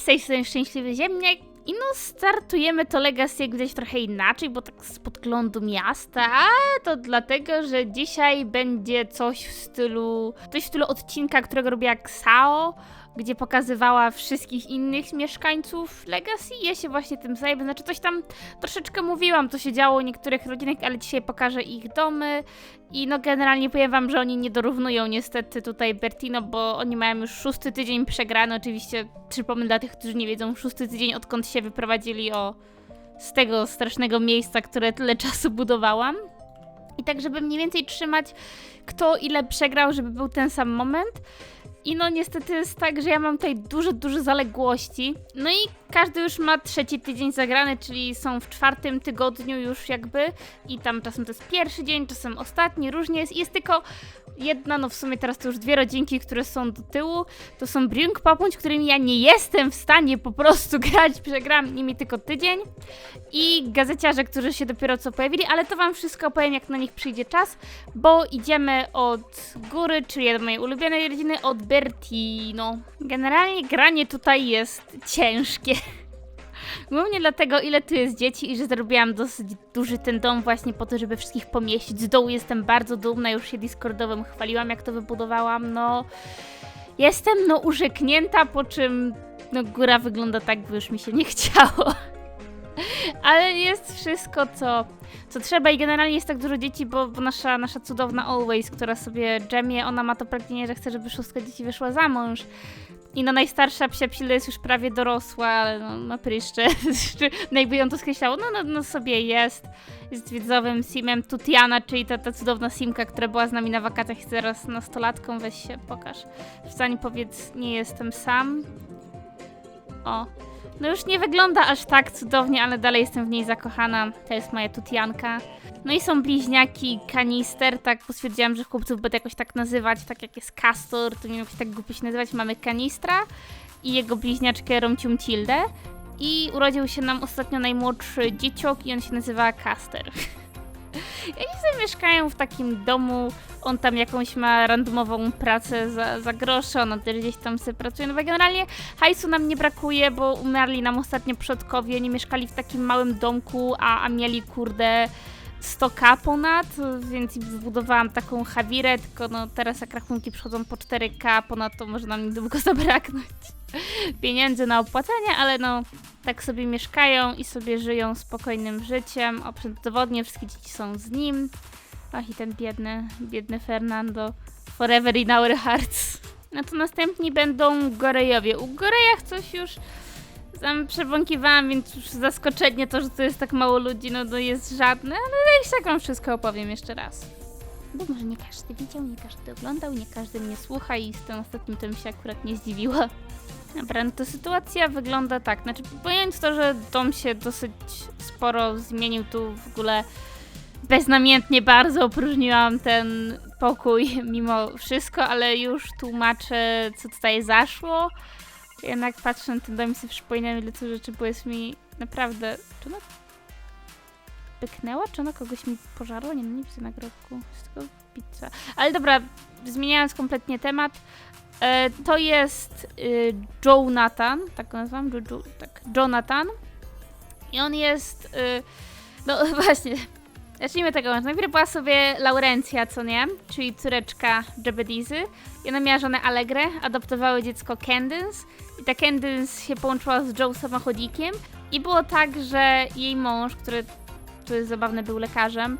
z tej strony Szczęśliwy Ziemniak i no startujemy to Legacy jak trochę inaczej, bo tak z podglądu miasta, a to dlatego, że dzisiaj będzie coś w stylu, coś w stylu odcinka, którego robiła Ksao, gdzie pokazywała wszystkich innych mieszkańców Legacy ja się właśnie tym zajmę, znaczy coś tam troszeczkę mówiłam, co się działo u niektórych rodzinek, ale dzisiaj pokażę ich domy i no generalnie powiem wam, że oni nie dorównują niestety tutaj Bertino, bo oni mają już szósty tydzień przegrany. Oczywiście przypomnę dla tych, którzy nie wiedzą, szósty tydzień odkąd się wyprowadzili o z tego strasznego miejsca, które tyle czasu budowałam. I tak, żeby mniej więcej trzymać kto ile przegrał, żeby był ten sam moment. I no niestety jest tak, że ja mam tutaj duże, duże zaległości. No i każdy już ma trzeci tydzień zagrany, czyli są w czwartym tygodniu już jakby. I tam czasem to jest pierwszy dzień, czasem ostatni, różnie jest. Jest tylko jedna, no w sumie teraz to już dwie rodzinki, które są do tyłu. To są Brink Papuńcz, którymi ja nie jestem w stanie po prostu grać. Przegrałam nimi tylko tydzień. I gazeciarze, którzy się dopiero co pojawili, ale to wam wszystko opowiem, jak na nich przyjdzie czas, bo idziemy od góry, czyli od mojej ulubionej rodziny, od Bertino. Generalnie granie tutaj jest ciężkie. Głównie dlatego, ile tu jest dzieci i że zrobiłam dosyć duży ten dom właśnie po to, żeby wszystkich pomieścić. Z dołu jestem bardzo dumna, już się Discordowym chwaliłam, jak to wybudowałam. No, jestem no urzeknięta, po czym no góra wygląda tak, by już mi się nie chciało. Ale jest wszystko, co, co trzeba i generalnie jest tak dużo dzieci, bo, bo nasza, nasza cudowna Always, która sobie dżemie, ona ma to pragnienie, że chce, żeby szóstka dzieci wyszła za mąż. I no najstarsza psia psilda jest już prawie dorosła, ale no ma pryszcze. no jakby ją to skreślało, no, no, no sobie jest. Jest wiedzowym simem Tutiana, czyli ta, ta cudowna simka, która była z nami na wakacjach i teraz nastolatką. Weź się, pokaż. Wstań powiedz, nie jestem sam. O. No już nie wygląda aż tak cudownie, ale dalej jestem w niej zakochana. To jest moja Tutianka. No i są bliźniaki Kanister, tak stwierdziłam, że chłopców będę jakoś tak nazywać, tak jak jest Castor, to nie wiem, jakoś tak głupio się nazywać. Mamy Kanistra i jego bliźniaczkę Romcium Tildę. I urodził się nam ostatnio najmłodszy dzieciok i on się nazywa Caster. I oni sobie mieszkają w takim domu, on tam jakąś ma randomową pracę za, za grosze, ona też gdzieś tam sobie pracuje. No bo generalnie hajsu nam nie brakuje, bo umarli nam ostatnio przodkowie, oni mieszkali w takim małym domku, a, a mieli kurde 100k ponad, więc wybudowałam taką hawirę, tylko no teraz jak rachunki przychodzą po 4k ponad, to może nam niedługo zabraknąć pieniędzy na opłacenie, ale no tak sobie mieszkają i sobie żyją spokojnym życiem. Obrzędowodnie wszystkie dzieci są z nim. Ach i ten biedny, biedny Fernando. Forever in our hearts. No to następni będą Gorejowie. U Gorejach coś już tam przebąkiwałam, więc już zaskoczenie to, że tu jest tak mało ludzi, no to jest żadne, ale i tak wam wszystko opowiem jeszcze raz. Bo może nie każdy widział, nie każdy oglądał, nie każdy mnie słucha i z tym ostatnim tym się akurat nie zdziwiła. Dobra, no to sytuacja wygląda tak, znaczy pomijając to, że dom się dosyć sporo zmienił tu w ogóle beznamiętnie bardzo opróżniłam ten pokój mimo wszystko, ale już tłumaczę co tutaj zaszło. Jednak patrzę na ten dom sobie przypominam ile tu rzeczy, bo jest mi naprawdę... Czy ona pyknęła? Czy ona kogoś mi pożarła? Nie, no nie widzę nagrobku. Jest tylko pizza. Ale dobra, zmieniając kompletnie temat, e, to jest y, Jonathan, tak go nazywam, jo, jo, tak, Jonathan. I on jest, y, no właśnie, zacznijmy tego, najpierw była sobie Laurencja, co nie, czyli córeczka Jebedizy. I ona miała żonę Allegrę, adoptowały dziecko Candace i ta Candace się połączyła z Joe samochodzikiem i było tak, że jej mąż, który, to jest zabawne, był lekarzem,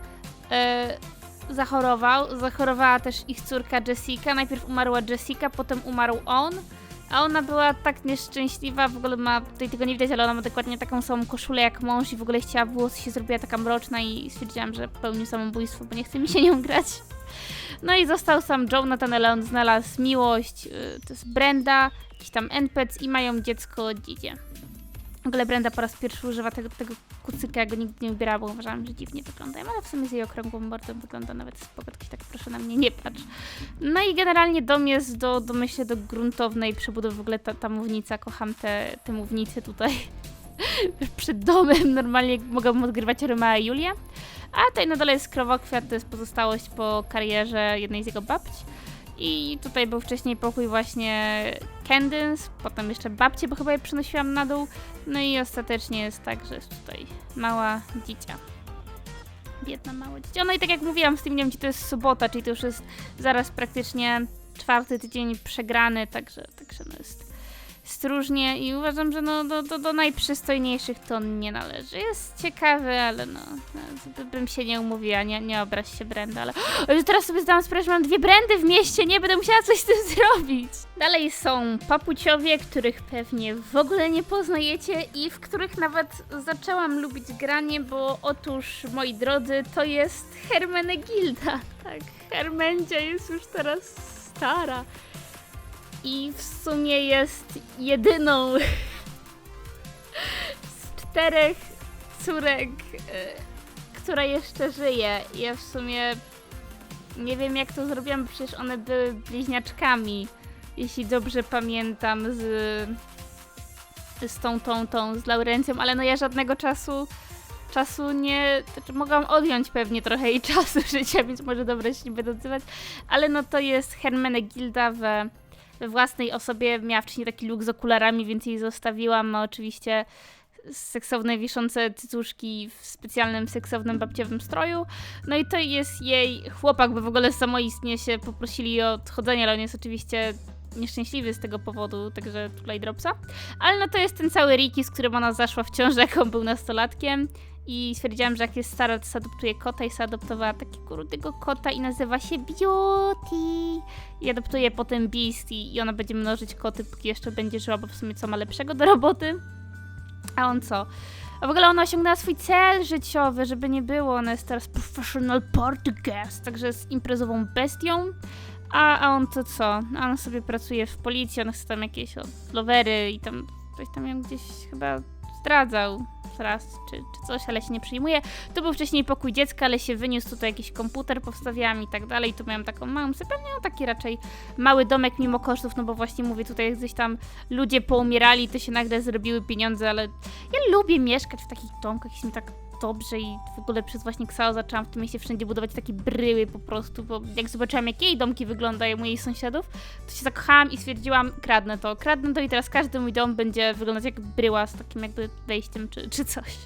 yy, zachorował. Zachorowała też ich córka Jessica. Najpierw umarła Jessica, potem umarł on. A ona była tak nieszczęśliwa, w ogóle ma, tutaj tego nie widać, ale ona ma dokładnie taką samą koszulę jak mąż i w ogóle chciała włosy się zrobiła taka mroczna i stwierdziłam, że popełnił samobójstwo, bo nie chce mi się nią grać. No i został sam Jonathan, ale on znalazł miłość, yy, to jest Brenda, jakiś tam NPC i mają dziecko Dzidzie. W ogóle Brenda po raz pierwszy używa tego, tego kucyka, ja go nigdy nie ubierała, bo uważałam, że dziwnie wygląda. Ale w sumie z jej okrągłą mordą wygląda nawet spoko, tylko tak proszę na mnie nie patrz. No i generalnie dom jest do, do myślę, do gruntownej przebudowy. W ogóle ta, ta mównica, kocham te, te mównice tutaj przed domem. Normalnie mogłabym odgrywać Romea i Julię. A tutaj na dole jest krowokwiat, to jest pozostałość po karierze jednej z jego babci. I tutaj był wcześniej pokój właśnie Candice, potem jeszcze babcie, bo chyba je przynosiłam na dół. No i ostatecznie jest tak, że jest tutaj mała dzicia. Biedna mała dzicia. No i tak jak mówiłam z tym dniem, to jest sobota, czyli to już jest zaraz praktycznie czwarty tydzień przegrany, także, także no jest stróżnie i uważam, że no do, do, do najprzystojniejszych to on nie należy. Jest ciekawy, ale no, no by- bym się nie umówiła, nie, nie obraź się Brenda, ale o, teraz sobie zdałam sprawę, że mam dwie Brendy w mieście, nie będę musiała coś z tym zrobić. Dalej są papuciowie, których pewnie w ogóle nie poznajecie i w których nawet zaczęłam lubić granie, bo otóż, moi drodzy, to jest Hermenegilda. Tak, Hermendzia jest już teraz stara i w sumie jest jedyną z czterech córek, e, która jeszcze żyje. Ja w sumie nie wiem jak to zrobiłam, przecież one były bliźniaczkami, jeśli dobrze pamiętam z z tą, tą, tą, z Laurencją, ale no ja żadnego czasu czasu nie, znaczy mogłam odjąć pewnie trochę jej czasu życia, więc może dobrze się nie będę odzywać, ale no to jest Hermenegilda we, we własnej osobie, miała wcześniej taki look z okularami, więc jej zostawiłam, ma oczywiście seksowne wiszące cycuszki w specjalnym seksownym babciowym stroju, no i to jest jej chłopak, bo w ogóle samoistnie się poprosili o odchodzenie, ale on jest oczywiście nieszczęśliwy z tego powodu, także tutaj dropsa. Ale no to jest ten cały Ricky, z którym ona zaszła w ciążę, jak on był nastolatkiem. I stwierdziłam, że jak jest stara, to zaadoptuje kota i zaadoptowała takiego rudego kota i nazywa się Beauty. I adoptuje potem Beast i, i ona będzie mnożyć koty, póki jeszcze będzie żyła, bo w sumie co ma lepszego do roboty. A on co? A w ogóle ona osiągnęła swój cel życiowy, żeby nie było. Ona jest teraz professional party guest, także jest imprezową bestią. A, a on to co? On sobie pracuje w policji, on chce tam jakieś o, lowery i tam ktoś tam ją gdzieś chyba zdradzał raz czy, czy coś, ale się nie przyjmuje. To był wcześniej pokój dziecka, ale się wyniósł tutaj jakiś komputer, powstawiałam i tak dalej. Tu miałam taką małą sypialnię, no taki raczej mały domek mimo kosztów, no bo właśnie mówię, tutaj gdzieś tam ludzie poumierali, to się nagle zrobiły pieniądze, ale ja lubię mieszkać w takich domkach, jest mi tak dobrze i w ogóle przez właśnie Ksao zaczęłam w tym mieście wszędzie budować takie bryły po prostu, bo jak zobaczyłam jak jej domki wyglądają, moich sąsiadów, to się zakochałam i stwierdziłam, kradnę to, kradnę to i teraz każdy mój dom będzie wyglądać jak bryła z takim jakby wejściem czy, czy coś.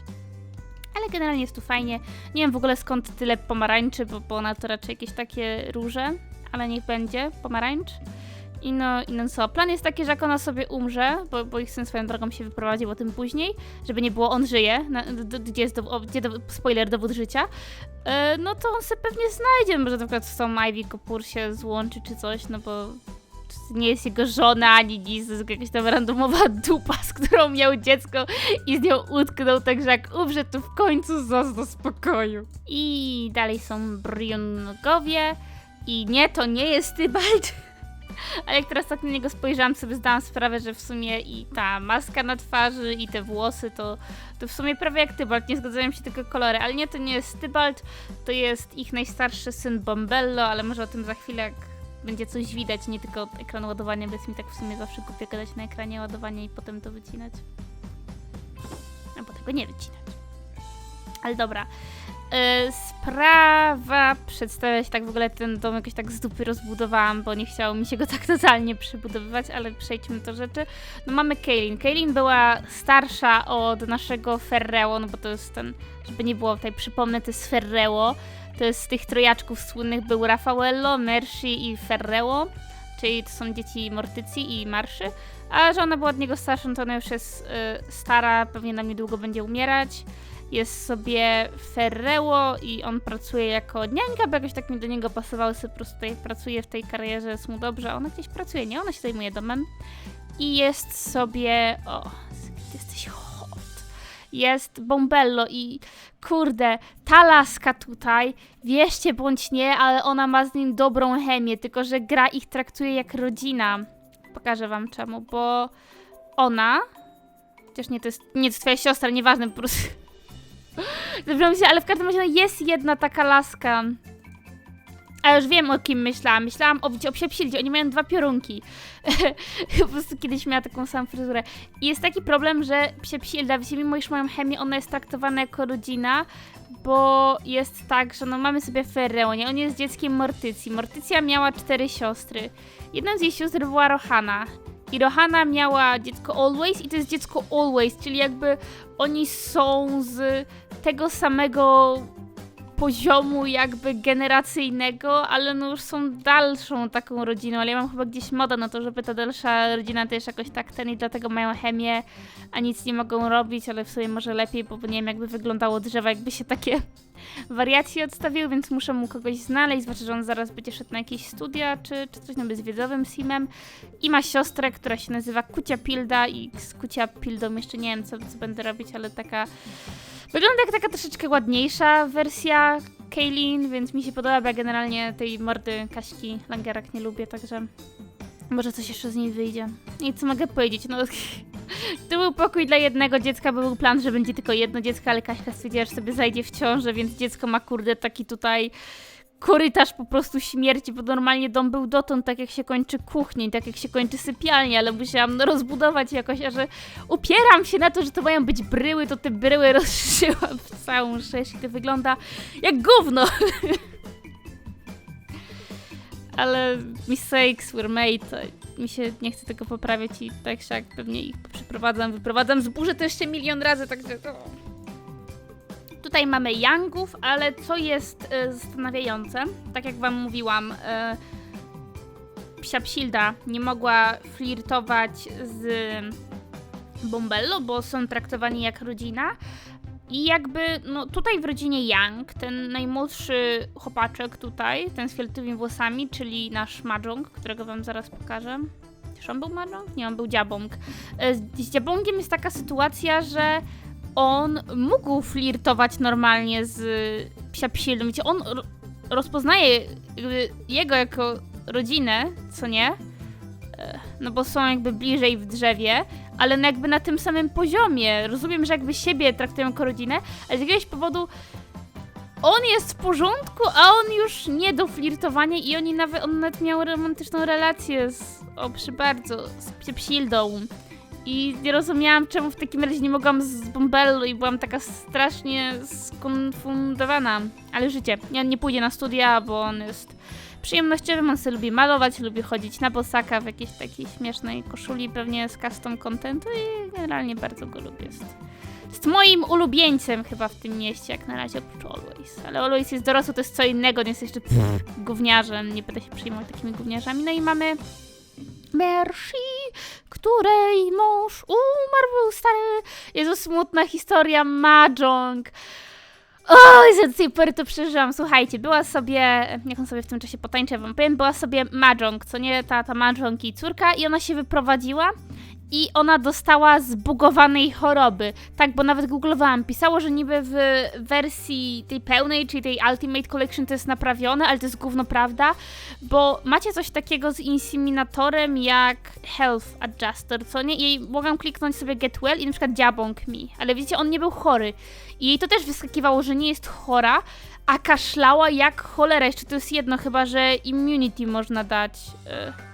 Ale generalnie jest tu fajnie. Nie wiem w ogóle skąd tyle pomarańczy, bo, bo ona to raczej jakieś takie róże, ale niech będzie pomarańcz. I no, i no co, plan jest taki, że jak ona sobie umrze, bo, bo ich syn swoją drogą się wyprowadził o tym później, żeby nie było on żyje, na, d, gdzie jest, do, o, gdzie do, spoiler, dowód życia, e, no to on sobie pewnie znajdzie, może na przykład z tą Ivy Kopur się złączy czy coś, no bo nie jest jego żona ani nic, to jest jakaś tam randomowa dupa, z którą miał dziecko i z nią utknął, także jak umrze, to w końcu zazna spokoju. I dalej są Brionogowie i nie, to nie jest Tybalt. Ale jak teraz tak na niego spojrzałam, sobie zdałam sprawę, że w sumie i ta maska na twarzy, i te włosy, to, to w sumie prawie jak Tybalt, nie zgadzają się tylko kolory. Ale nie, to nie jest Tybalt, to jest ich najstarszy syn Bombello, ale może o tym za chwilę, jak będzie coś widać, nie tylko ekran ładowania, bo jest mi tak w sumie zawsze głupio gadać na ekranie ładowania i potem to wycinać. Albo tego nie wycinać. Ale dobra. E, sprawa przedstawia się tak w ogóle ten dom jakoś tak z dupy rozbudowałam, bo nie chciało mi się go tak totalnie przebudowywać, ale przejdźmy do rzeczy. No mamy Kaylin. Kaylin była starsza od naszego Ferreo, no bo to jest ten, żeby nie było tutaj, przypomnę, to jest Ferreo. To jest z tych trojaczków słynnych był Raffaello, Mershi i Ferreo, czyli to są dzieci Mortycji i Marszy. A że ona była od niego starsza, no to ona już jest y, stara, pewnie na niedługo będzie umierać jest sobie Ferreo i on pracuje jako niańka, bo jakoś tak mi do niego pasowały sobie po prostu tutaj pracuje w tej karierze, jest mu dobrze, ona gdzieś pracuje, nie? Ona się zajmuje domem i jest sobie, o, jesteś hot, jest Bombello i kurde, ta laska tutaj, wierzcie bądź nie, ale ona ma z nim dobrą chemię, tylko że gra ich traktuje jak rodzina. Pokażę wam czemu, bo ona, chociaż nie, to jest, nie, to jest twoja siostra, nieważne, po prostu Dobrze się, ale w każdym razie no jest jedna taka laska. A już wiem o kim myślałam. Myślałam o, wiecie, o psiapsildzie. Oni mają dwa piorunki. po prostu kiedyś miała taką samą fryzurę. I jest taki problem, że psiapsilda, wiecie, mimo iż mają chemię, ona jest traktowana jako rodzina, bo jest tak, że no mamy sobie Ferreonie. On jest dzieckiem Mortycji. Mortycja miała cztery siostry. Jedną z jej sióstr była Rohana. I Rohana miała dziecko Always i to jest dziecko Always, czyli jakby oni są z tego samego poziomu jakby generacyjnego, ale no już są dalszą taką rodziną, ale ja mam chyba gdzieś moda na to, żeby ta dalsza rodzina też jakoś tak ten i dlatego mają chemię, a nic nie mogą robić, ale w sumie może lepiej, bo nie wiem jakby wyglądało drzewo, jakby się takie wariacje odstawiły, więc muszę mu kogoś znaleźć, zwłaszcza, że on zaraz będzie szedł na jakieś studia, czy, czy coś na bezwiedzowym simem. I ma siostrę, która się nazywa Kucia Pilda i z Kucia Pildą jeszcze nie wiem co, co będę robić, ale taka Wygląda jak taka troszeczkę ładniejsza wersja Kaylin, więc mi się podoba, bo ja generalnie tej mordy Kaśki Langerak nie lubię, także może coś jeszcze z niej wyjdzie. I co mogę powiedzieć, no to był pokój dla jednego dziecka, bo był plan, że będzie tylko jedno dziecko, ale Kaśka stwierdziła, że sobie zajdzie w ciążę, więc dziecko ma kurde taki tutaj korytarz po prostu śmierci, bo normalnie dom był dotąd tak jak się kończy kuchnia tak jak się kończy sypialnia, ale musiałam no, rozbudować jakoś, a że upieram się na to, że to mają być bryły, to te bryły rozszyłam w całą sześć i to wygląda jak gówno. ale mistakes were made, mi się nie chce tego poprawiać i tak jak pewnie ich przeprowadzam, wyprowadzam z burzy to jeszcze milion razy, także to... Tutaj mamy Youngów, ale co jest e, zastanawiające, tak jak wam mówiłam, e, psia Psilda nie mogła flirtować z Bombello, bo są traktowani jak rodzina. I jakby, no tutaj w rodzinie Young, ten najmłodszy chłopaczek tutaj, ten z fioletowymi włosami, czyli nasz Mahjong, którego wam zaraz pokażę. Czy on był Mahjong? Nie, on był Dziabong. E, Z z Dziabongiem jest taka sytuacja, że on mógł flirtować normalnie z psia psildą. Wiecie, on ro- rozpoznaje jego jako rodzinę, co nie? E, No bo są jakby bliżej w drzewie, ale no jakby na tym samym poziomie. Rozumiem, że jakby siebie traktują jako rodzinę, ale z jakiegoś powodu on jest w porządku, a on już nie do flirtowania i oni nawet, on nawet miał romantyczną relację z, o przy bardzo, z psildą. I nie rozumiałam, czemu w takim razie nie mogłam z Bombello i byłam taka strasznie skonfundowana. Ale życie. Nie, nie pójdzie na studia, bo on jest przyjemnościowym, on sobie lubi malować, lubi chodzić na bosaka w jakiejś takiej śmiesznej koszuli, pewnie z custom contentu i generalnie bardzo go lubię. Jest, jest moim ulubieńcem chyba w tym mieście, jak na razie oprócz Always. Ale Always jest dorosły, to jest co innego, nie jest jeszcze pff, gówniarzem, nie będę się przyjmować takimi gówniarzami. No i mamy Mercy, której mąż umarł, stary. Jezu, smutna historia, Mahjong. O, Jezu, do tej pory to przeżyłam. Słuchajcie, była sobie, niech on sobie w tym czasie potańczę, wam powiem, była sobie Mahjong, co nie, ta, ta Mahjong i córka i ona się wyprowadziła i ona dostała zbugowanej choroby. Tak, bo nawet googlowałam, pisało, że niby w wersji tej pełnej, czyli tej Ultimate Collection to jest naprawione, ale to jest gówno prawda, bo macie coś takiego z inseminatorem jak Health Adjuster, co nie? I mogłam kliknąć sobie Get Well i na przykład Diabong mi, ale widzicie, on nie był chory. I jej to też wyskakiwało, że nie jest chora, a kaszlała jak cholera. Jeszcze to jest jedno, chyba że immunity można dać. y,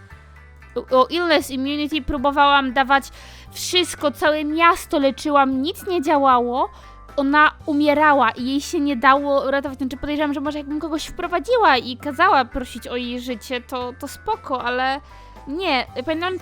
O illness immunity próbowałam dawać wszystko, całe miasto leczyłam, nic nie działało. Ona umierała i jej się nie dało uratować. Znaczy podejrzewam, że może jakbym kogoś wprowadziła i kazała prosić o jej życie, to, to spoko, ale nie. Pamiętam,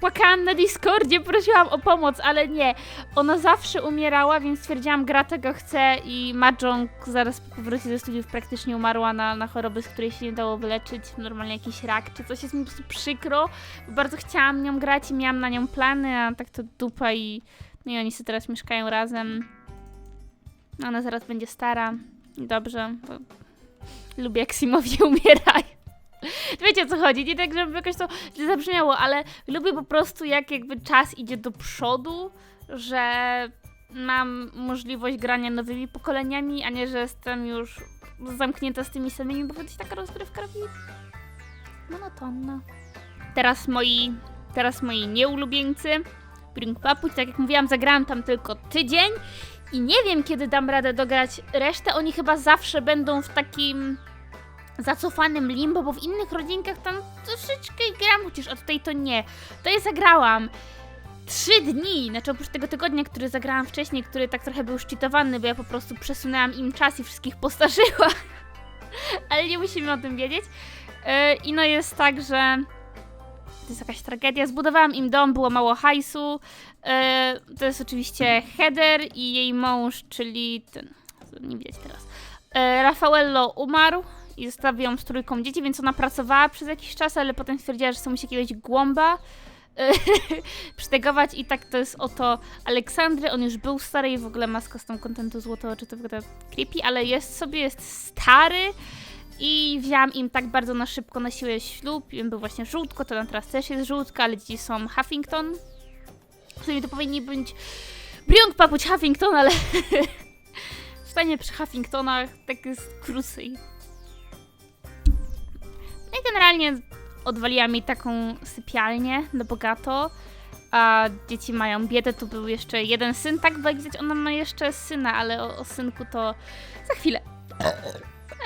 płakałam na Discordzie, prosiłam o pomoc, ale nie. Ona zawsze umierała, więc stwierdziłam, gra tego chce i Mahjong zaraz po powrocie ze studiów praktycznie umarła na, na choroby, z której się nie dało wyleczyć. Normalnie jakiś rak czy coś. Jest mi po prostu przykro, bardzo chciałam nią grać i miałam na nią plany, a tak to dupa i... No i oni sobie teraz mieszkają razem. Ona zaraz będzie stara. Dobrze, bo lubię jak Simowie umierają. Wiecie o co chodzi, nie tak, żeby jakoś to zabrzmiało, ale lubię po prostu jak jakby czas idzie do przodu, że mam możliwość grania nowymi pokoleniami, a nie, że jestem już zamknięta z tymi samymi, bo się taka rozgrywka robi monotonna. Teraz moi, teraz moi nieulubieńcy, Bring Papuć, tak jak mówiłam, zagrałam tam tylko tydzień i nie wiem, kiedy dam radę dograć resztę. Oni chyba zawsze będą w takim zacofanym limbo, bo w innych rodzinkach tam troszeczkę gram, chociaż a tutaj to nie. To ja zagrałam trzy dni, znaczy oprócz tego tygodnia, który zagrałam wcześniej, który tak trochę był szczytowany, bo ja po prostu przesunęłam im czas i wszystkich postarzyła. Ale nie musimy o tym wiedzieć. Yy, I no jest tak, że to jest jakaś tragedia. Zbudowałam im dom, było mało hajsu. Yy, to jest oczywiście Heather i jej mąż, czyli ten, nie widać teraz. Yy, Raffaello umarł i zostawił ją z trójką dzieci, więc ona pracowała przez jakiś czas, ale potem stwierdziła, że chce mu się jakiegoś głąba przytegować i tak to jest oto Aleksandry. On już był stary i w ogóle ma z custom contentu złoto, czy to wygląda creepy, ale jest sobie, jest stary. I wzięłam im tak bardzo na szybko na siłę ślub. Im był właśnie żółtko, to teraz też jest żółtka, ale dzieci są Huffington. Sumie to powinni być Briong Papuć Huffington, ale stanie przy Huffingtonach tak jest krócej. I generalnie odwaliłam mi taką sypialnię na bogato. A dzieci mają biedę, tu był jeszcze jeden syn, tak, bo jak widać ona ma jeszcze syna, ale o, o synku to za chwilę.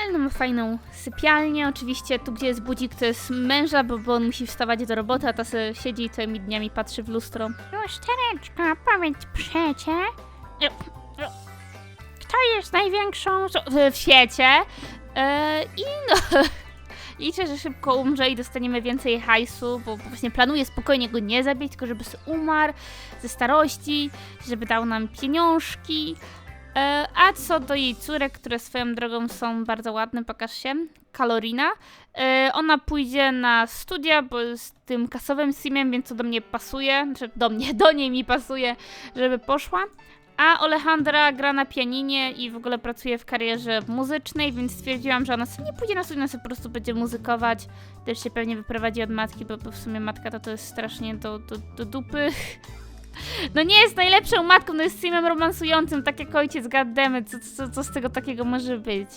Ale ma fajną sypialnię. Oczywiście tu, gdzie jest budzik, to jest męża, bo, bo on musi wstawać do roboty, a ta se siedzi i całymi dniami patrzy w lustro. Lustereczko, powiedz przecie, kto jest największą w świecie? E, I no... Liczę, że szybko umrze i dostaniemy więcej hajsu, bo właśnie planuję spokojnie go nie zabić, tylko żeby umarł ze starości, żeby dał nam pieniążki. E, a co do jej córek, które swoją drogą są bardzo ładne, pokaż się. Kalorina. E, ona pójdzie na studia, bo jest tym kasowym simem, więc to do mnie pasuje, znaczy do mnie, do niej mi pasuje, żeby poszła. A Alejandra gra na pianinie i w ogóle pracuje w karierze muzycznej, więc stwierdziłam, że ona sobie nie pójdzie na studia, ona sobie po prostu będzie muzykować. Też się pewnie wyprowadzi od matki, bo, bo w sumie matka to, to jest strasznie do, do, do dupy. No nie jest najlepszą matką, no jest simem romansującym, tak jak ojciec, goddammit, co, co, co z tego takiego może być?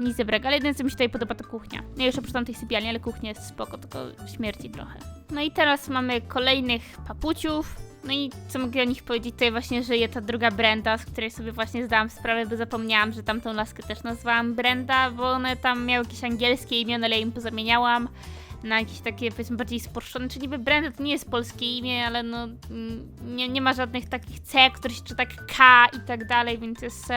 Nic dobrego, ale jedyne co mi się tutaj podoba to kuchnia. Nie już oprócz tamtej sypialni, ale kuchnia jest spoko, tylko śmierci trochę. No i teraz mamy kolejnych papuciów. No i co mogę o nich powiedzieć, tutaj właśnie żyje ta druga Brenda, z której sobie właśnie zdałam sprawę, bo zapomniałam, że tamtą laskę też nazwałam Brenda, bo one tam miały jakieś angielskie imiona, ale ja im pozamieniałam na jakieś takie powiedzmy bardziej spolszczone, czyli niby Brenda to nie jest polskie imię, ale no mm, nie, nie ma żadnych takich C, które się czyta K i tak dalej, więc jest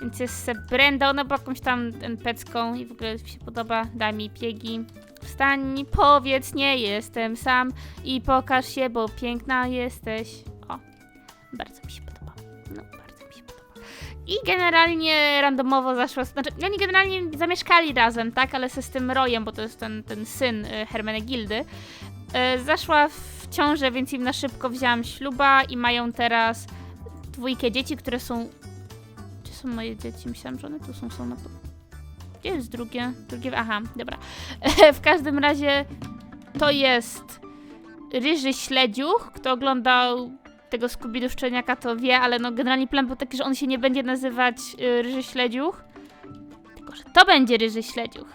więc jest Brenda, ona była jakąś tam NPC-ką i w ogóle się podoba, daj mi piegi. Wstań, powiedz, nie jestem sam i pokaż się, bo piękna jesteś. O, bardzo mi się podoba. No, bardzo mi się podoba. I generalnie randomowo zaszła, znaczy oni generalnie zamieszkali razem, tak, ale se z tym Rojem, bo to jest ten, ten syn y, Hermenegildy, y, zaszła w ciążę, więc im na szybko wzięłam śluba i mają teraz dwójkę dzieci, które są... Gdzie są moje dzieci? Myślałam, że one tu są, są na... Gdzie jest drugie? Drugie... Aha, dobra. w każdym razie to jest Ryży Śledziuch, kto oglądał tego Scooby-Doo Szczeniaka to wie, ale no generalnie plan był taki, że on się nie będzie nazywać y, Ryży Śledziuch, tylko że to będzie Ryży Śledziuch,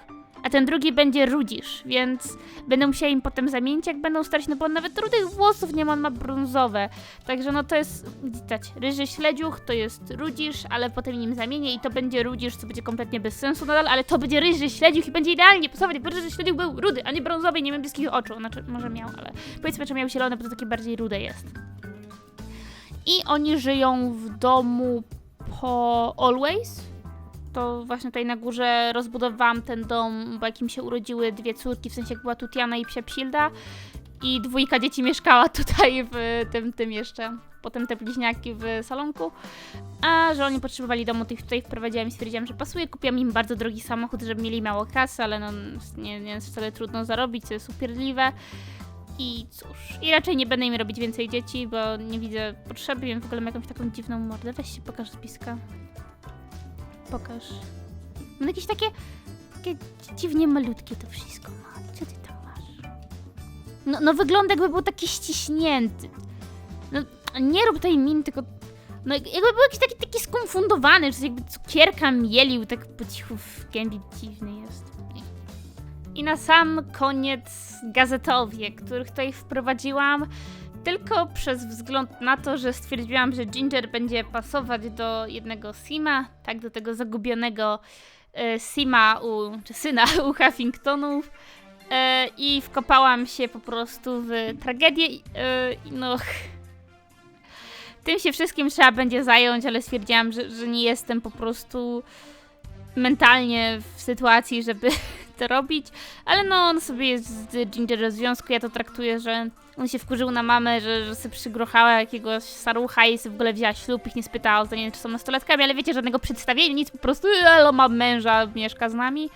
a ten drugi będzie Rudzisz, więc będę musiała im potem zamienić, jak będą starsi, no bo on nawet rudych włosów nie ma, on ma brązowe, także no to jest, widać, Ryży Śledziuch to jest Rudzisz, ale potem nim zamienię i to będzie Rudzisz, co będzie kompletnie bez sensu nadal, ale to będzie Ryży Śledziuch i będzie idealnie pasować, bo Ryży Śledziuch był rudy, a nie brązowy i nie miał niebieskich oczu, znaczy może miał, ale powiedzmy, że miał zielone, bo to takie bardziej rude jest. I oni żyją w domu po Always. To właśnie tutaj na górze rozbudowałam ten dom, bo jak im się urodziły dwie córki, w sensie jak była tu Tiana i psia Psilda. I dwójka dzieci mieszkała tutaj w tym, tym jeszcze, potem te bliźniaki w salonku. A że oni potrzebowali domu, to ich tutaj wprowadziłam i stwierdziłam, że pasuje. Kupiłam im bardzo drogi samochód, żeby mieli mało kasy, ale no nie, nie jest wcale trudno zarobić, co jest upierdliwe. I cóż, i raczej nie będę im robić więcej dzieci, bo nie widzę potrzeby, wiem w ogóle mam jakąś taką dziwną mordę. Weź się pokaż z bliska. Pokaż. Mam jakieś takie, takie dziwnie malutkie to wszystko ma. Co ty tam masz? No, no wygląda jakby był taki ściśnięty. No, nie rób tej min, tylko... No jakby był jakiś taki, taki skonfundowany, czy jakby cukierka mielił tak po cichu w gębie dziwny jest. I na sam koniec gazetowie, których tutaj wprowadziłam tylko przez wzgląd na to, że stwierdziłam, że Ginger będzie pasować do jednego Sima, tak, do tego zagubionego e, Sima, u, czy syna u Huffingtonów e, i wkopałam się po prostu w tragedię. E, no, tym się wszystkim trzeba będzie zająć, ale stwierdziłam, że, że nie jestem po prostu mentalnie w sytuacji, żeby to robić. Ale no, on sobie jest z Ginger w związku, ja to traktuję, że on się wkurzył na mamę, że, że sobie przygrochała jakiegoś sarucha i sobie w ogóle wzięła ślub, ich nie spytała o zdanie, czy są nastolatkami, ale wiecie, żadnego przedstawienia, nic, po prostu elo, mam męża, mieszka z nami,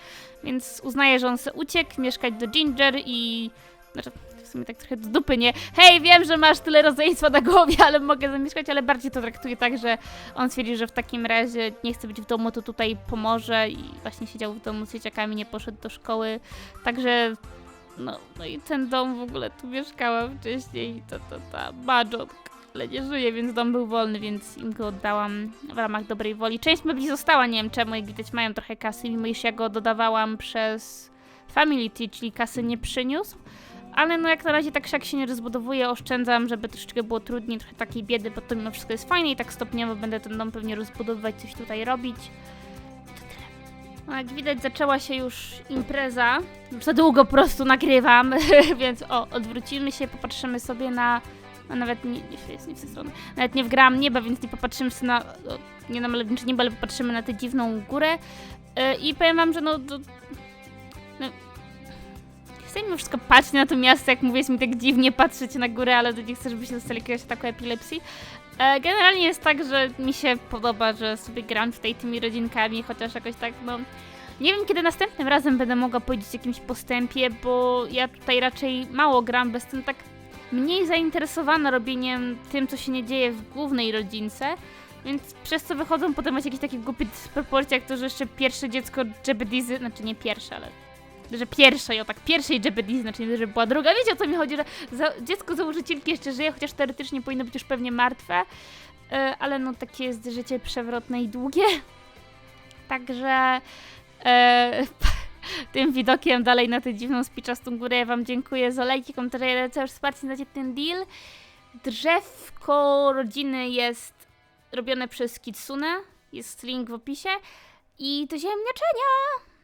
więc uznaję, że on se uciekł mieszkać do Ginger i... Znaczy, sumie tak trochę do dupy, nie? Hej, wiem, że masz tyle rodzeństwa na głowie, ale mogę zamieszkać, ale bardziej to traktuję tak, że on stwierdził, że w takim razie nie chce być w domu, to tutaj pomoże i właśnie siedział w domu z dzieciakami, nie poszedł do szkoły, także no, no i ten dom w ogóle tu mieszkałam wcześniej, to, to ta Majo, ale nie żyje, więc dom był wolny, więc im go oddałam w ramach dobrej woli. Część mebli została, nie wiem czemu, jak widać mają trochę kasy, mimo iż ja go dodawałam przez Family Tea, czyli kasy nie przyniósł. Ale no jak na razie tak siak się nie rozbudowuje, oszczędzam, żeby troszeczkę było trudniej, trochę takiej biedy, bo to mimo wszystko jest fajne i tak stopniowo będę ten dom pewnie rozbudowywać, coś tutaj robić. To tyle. No jak widać zaczęła się już impreza, za długo po prostu nagrywam, więc o, odwrócimy się, popatrzymy sobie na... A nawet nie, nie, jest nie w stronę. Nawet nie wgrałam nieba, więc nie popatrzymy na... Nie na malownicze niebo, ale popatrzymy na tę dziwną górę. Yy, I powiem wam, że no... No Chcę mimo wszystko patrzeć na to miasto, jak mówię, jest mi tak dziwnie patrzeć na górę, ale nie chcę, żebyście dostali jakiegoś taką epilepsji. E, generalnie jest tak, że mi się podoba, że sobie gram tutaj tymi rodzinkami, chociaż jakoś tak, no... Nie wiem, kiedy następnym razem będę mogła powiedzieć o jakimś postępie, bo ja tutaj raczej mało gram, bez tym tak mniej zainteresowana robieniem tym, co się nie dzieje w głównej rodzince. Więc przez co wychodzą potem jakieś takie głupie dysproporcje, jak to, że jeszcze pierwsze dziecko Jebedizy, znaczy nie pierwsze, ale że pierwszej, o tak, pierwszej Jebedizy, znaczy nie, że była druga. Wiecie o co mi chodzi, że za, dziecko założycielki jeszcze żyje, chociaż teoretycznie powinno być już pewnie martwe, e, ale no takie jest życie przewrotne i długie. Także e, tym widokiem dalej na tę dziwną spiczastą górę ja wam dziękuję za lajki, komentarze, całe wsparcie na ten deal. Drzewko rodziny jest robione przez Kitsune, jest link w opisie i do ziemniaczenia!